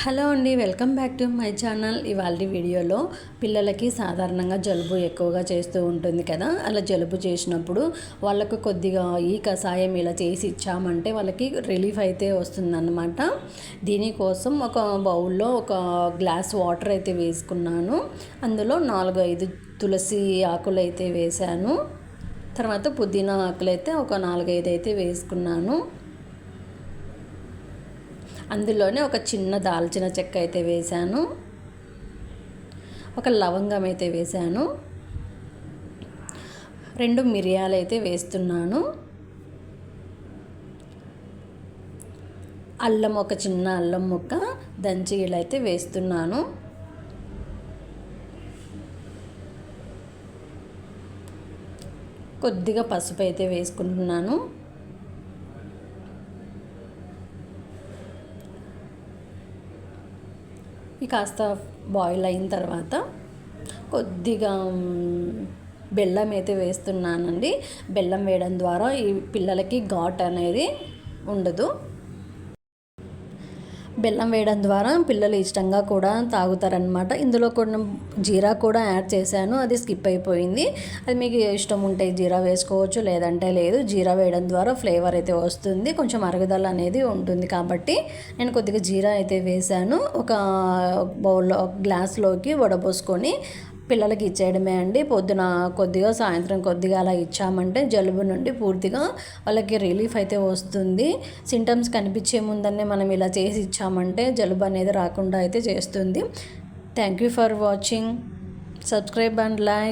Hello అండి welcome back to my channel. ఇవాళ వీడియోలో పిల్లలకి సాధారణంగా జలుబు ఎక్కువగా చేస్తూ ఉంటుంది కదా. అలా జలుబు చేసినప్పుడు వాళ్ళకు కొద్దిగా ఈ కషాయం ఇలా చేసి ఇచ్చామంటే వాళ్ళకి రిలీఫ్ అయితే వస్తుందన్నమాట. దీనికోసం ఒక బౌల్లో ఒక గ్లాస్ వాటర్ అయితే వేసుకున్నాను. అందులో నాలుగు ఐదు తులసి ఆకులు అయితే వేశాను. తర్వాత పుదీనా ఆకులు అయితే ఒక నాలుగైదు అయితే వేసుకున్నాను. అందులోనే ఒక చిన్న దాల్చిన చెక్క అయితే వేశాను. ఒక లవంగం అయితే వేశాను. రెండు మిరియాలు అయితే వేస్తున్నాను. అల్లం ఒక చిన్న అల్లం ముక్క దంచి ఇలా అయితే వేస్తున్నాను. కొద్దిగా పసుపు అయితే వేసుకుంటున్నాను. ఇవి కాస్త బాయిల్ అయిన తర్వాత కొద్దిగా బెల్లం అయితే వేస్తున్నానండి. బెల్లం వేయడం ద్వారా ఈ పిల్లలకి ఘాట్ అనేది ఉండదు. బెల్లం వేయడం ద్వారా పిల్లలు ఇష్టంగా కూడా తాగుతారనమాట ఇందులో కొన్ని జీరా కూడా యాడ్ చేశాను. అది స్కిప్ అయిపోయింది. అది మీకు ఇష్టం ఉంటే జీరా వేసుకోవచ్చు లేదంటే లేదు. జీరా వేయడం ద్వారా ఫ్లేవర్ అయితే వస్తుంది. కొంచెం అరుగుదల అనేది ఉంటుంది కాబట్టి నేను కొద్దిగా జీరా అయితే వేశాను. ఒక బౌల్లో గ్లాస్లోకి వడపోసుకొని పిల్లలకి ఇచ్చేయడమే అండి. పొద్దున కొద్దిగా సాయంత్రం కొద్దిగా అలా ఇచ్చామంటే జలుబు నుండి పూర్తిగా వాళ్ళకి రిలీఫ్ అయితే వస్తుంది. సింటమ్స్ కనిపించే ముందనే మనం ఇలా చేసి ఇచ్చామంటే జలుబు అనేది రాకుండా అయితే చేస్తుంది. Thank you for watching. Subscribe and like.